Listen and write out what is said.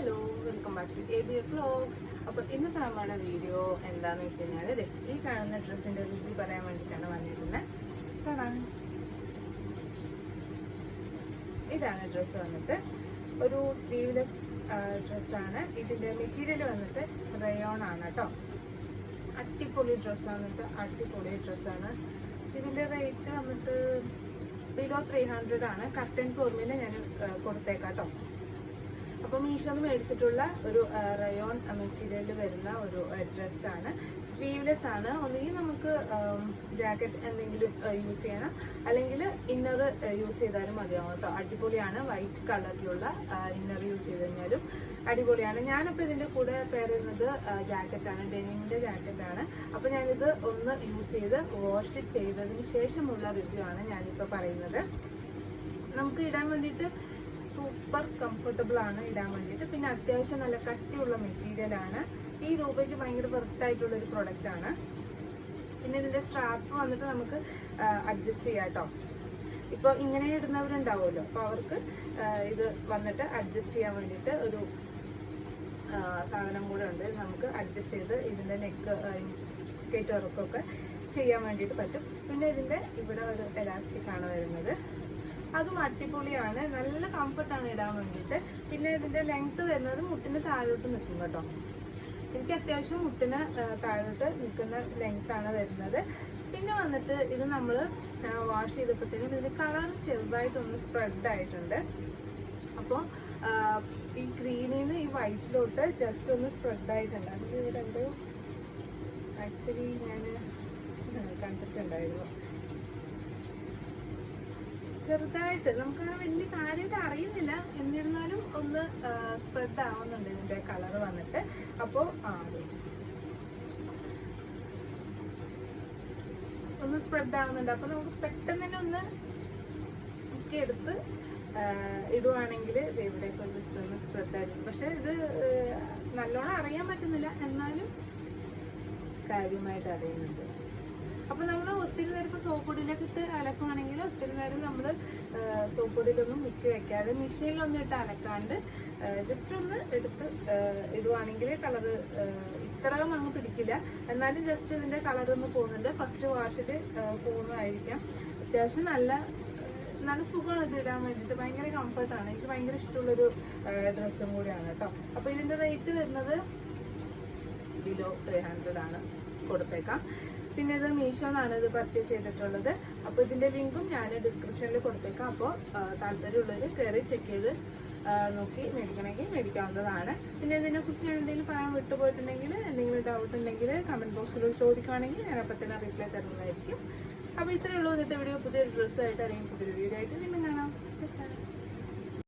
Hello welcome back to A B A vlogs അപ്പോൾ ഇന്നത്തെ നമ്മുടെ വീഡിയോ എന്താണെന്ന് വെച്ച് കഴിഞ്ഞാൽ ഈ കാണുന്ന ഡ്രസ്സിന്റെ റിവ്യൂ പറയാൻ വേണ്ടിയിട്ടാണ് വന്നിരുന്നത് കാണാം ഇതാണ് ഡ്രസ്സ് വന്നിട്ട്. ഒരു സ്ലീവ്ലെസ് ഡ്രസ്സാണ് ഇതിന്റെ മെറ്റീരിയൽ വന്നിട്ട് റയോൺ ആണ് കേട്ടോ അടിപൊളി ഡ്രസ്സാന്ന് വെച്ചാൽ അടിപൊളി ഡ്രസ്സാണ് ഇതിന്റെ റേറ്റ് വന്നിട്ട് ബിലോ ത്രീ ഹൺഡ്രഡ് ആണ്. കർട്ടൻ ഫോർമിൽ ഞാൻ കൊടുത്തേക്കാം കേട്ടോ അപ്പോൾ മീഷോന്ന് മേടിച്ചിട്ടുള്ള ഒരു റയോൺ മെറ്റീരിയലിൽ വരുന്ന ഒരു ഡ്രസ്സാണ് സ്ലീവ്ലെസ് ആണ്. ഒന്നുകിൽ നമുക്ക് ജാക്കറ്റ് എന്തെങ്കിലും യൂസ് ചെയ്യണം. അല്ലെങ്കിൽ ഇന്നർ യൂസ് ചെയ്താലും മതിയാവും കേട്ടോ. അടിപൊളിയാണ്. വൈറ്റ് കളറിലുള്ള ഇന്നർ യൂസ് ചെയ്ത് കഴിഞ്ഞാലും അടിപൊളിയാണ്. ഞാനിപ്പോൾ ഇതിന്റെ കൂടെ പേരുന്നത് ജാക്കറ്റാണ് ഡെനിമിന്റെ ജാക്കറ്റാണ് അപ്പോൾ ഞാനിത് ഒന്ന് യൂസ് ചെയ്ത് വാഷ് ചെയ്തതിന് ശേഷമുള്ള റിവ്യൂ ആണ് ഞാനിപ്പോൾ പറയുന്നത്. നമുക്ക് ഇടാൻ വേണ്ടിയിട്ട് സൂപ്പർ കംഫർട്ടബിൾ ആണ് ഇടാൻ വേണ്ടിയിട്ട്. പിന്നെ അത്യാവശ്യം നല്ല കട്ടിയുള്ള മെറ്റീരിയൽ ആണ്. ഈ രൂപയ്ക്ക് ഭയങ്കര വെർത്ത് ആയിട്ടുള്ള ഒരു പ്രൊഡക്റ്റ് ആണ്. പിന്നെ ഇതിന്റെ സ്ട്രാപ്പ് വന്നിട്ട് നമുക്ക് അഡ്ജസ്റ്റ് ചെയ്യാം കേട്ടോ ഇപ്പോൾ ഇങ്ങനെ ഇടുന്നവരുണ്ടാവുമല്ലോ. അപ്പോൾ അവർക്ക് ഇത് വന്നിട്ട് അഡ്ജസ്റ്റ് ചെയ്യാൻ വേണ്ടിയിട്ട് ഒരു സാധനം കൂടെ ഉണ്ട്. നമുക്ക് അഡ്ജസ്റ്റ് ചെയ്ത് ഇതിന്റെ നെക്ക് കയറ്റിറക്കൊക്കെ ചെയ്യാൻ വേണ്ടിയിട്ട് പറ്റും. പിന്നെ ഇതിന്റെ ഇവിടെ ഒരു എലാസ്റ്റിക് ആണ് വരുന്നത്. അതും അടിപൊളിയാണ്. നല്ല കംഫർട്ടാണ് ഇടാൻ വേണ്ടിയിട്ട്. പിന്നെ ഇതിന്റെ ലെങ്ത് വരുന്നത് മുട്ടിന് താഴോട്ട് നിൽക്കും കേട്ടോ. എനിക്ക് അത്യാവശ്യം മുട്ടിന് താഴോട്ട് നിൽക്കുന്ന ലെങ്ത്താണ് വരുന്നത്. പിന്നെ വന്നിട്ട് ഇത് നമ്മൾ വാഷ് ചെയ്തപ്പോഴത്തേനും ഇതിന് കളർ ചെറുതായിട്ടൊന്ന് സ്പ്രെഡ് ആയിട്ടുണ്ട്. അപ്പോൾ ഈ ഗ്രീനിൽ നിന്ന് ഈ വൈറ്റിലോട്ട് ജസ്റ്റ് ഒന്ന് സ്പ്രെഡ് ആയിട്ടുണ്ട്. അത് ഇവിടെ ആക്ച്വലി ഞാൻ കണ്ടിട്ടുണ്ടായിരുന്നു. ചെറുതായിട്ട് നമുക്കങ്ങനെ വലിയ കാര്യമായിട്ട് അറിയുന്നില്ല. എന്നിരുന്നാലും ഒന്ന് സ്പ്രെഡ് ആവുന്നുണ്ട് ഇതിന്റെ കളർ വന്നിട്ട്. അപ്പോ ആ ഒന്ന് സ്പ്രെഡ് ആവുന്നുണ്ട്. അപ്പോൾ നമുക്ക് പെട്ടെന്ന് തന്നെ ഒന്ന് ഒക്കെ എടുത്ത് ഇടുവാണെങ്കിൽ ഇടുവാണെങ്കിൽ ഒന്ന് ജസ്റ്റ് ഒന്ന് സ്പ്രെഡ് ആയിരിക്കും. പക്ഷെ ഇത് നല്ലോണം അറിയാൻ പറ്റുന്നില്ല. എന്നാലും കാര്യമായിട്ട് അറിയുന്നുണ്ട്. അപ്പൊ നമ്മൾ ഒത്തിരി നേരം ഇപ്പൊ സോപ്പ് പൊടിയിലൊക്കെ ഇട്ട് അലക്കുവാണെങ്കിൽ ഒത്തിരി നേരം നമ്മൾ സോപ്പ് പൊടിയിലൊന്നും മുക്കി വെക്കാതെ മെഷീനിലൊന്നും ഇട്ട് അലക്കാണ്ട് ജസ്റ്റ് ഒന്ന് എടുത്ത് ഇടുവാണെങ്കിൽ കളർ ഇത്രയും അങ്ങ് പിടിക്കില്ല. എന്നാലും ജസ്റ്റ് ഇതിന്റെ കളർ ഒന്ന് പോകുന്നുണ്ട്. ഫസ്റ്റ് വാഷിൽ പോകുന്നതായിരിക്കാം. അത്യാവശ്യം നല്ല നല്ല സുഖമാണ് ഇത് ഇടാൻ വേണ്ടിയിട്ട്. ഭയങ്കര കംഫർട്ടാണ് എനിക്ക് ഭയങ്കര ഇഷ്ടമുള്ളൊരു ഡ്രസ്സും കൂടിയാണ് കേട്ടോ. അപ്പോൾ ഇതിന്റെ റേറ്റ് വരുന്നത് ബിലോ ത്രീ ഹൺഡ്രഡ് ആണ് കൊടുത്തേക്കാം. പിന്നെ ഇത് മീഷോന്നാണ് ഇത് പർച്ചേസ് ചെയ്തിട്ടുള്ളത്. അപ്പോൾ ഇതിന്റെ ലിങ്കും ഞാൻ ഡിസ്ക്രിപ്ഷനിൽ കൊടുത്തേക്കാം. അപ്പോൾ താല്പര്യമുള്ളവർ കയറി ചെക്ക് ചെയ്ത് നോക്കി മേടിക്കണമെങ്കിൽ മേടിക്കാവുന്നതാണ്. പിന്നെ ഇതിനെക്കുറിച്ച് ഞാൻ എന്തെങ്കിലും പറയാൻ വിട്ടുപോയിട്ടുണ്ടെങ്കിൽ എന്തെങ്കിലും ഡൗട്ട് ഉണ്ടെങ്കിൽ കമന്റ് ബോക്സിൽ ചോദിക്കുകയാണെങ്കിൽ ഞാൻ അപ്പം തന്നെ റിപ്ലൈ തരുന്നതായിരിക്കും. അപ്പോൾ ഇത്രയേ ഉള്ളൂ ഇന്നത്തെ വീഡിയോ പുതിയൊരു ഡ്രസ്സായിട്ട് അല്ലെങ്കിൽ പുതിയൊരു വീഡിയോ ആയിട്ട്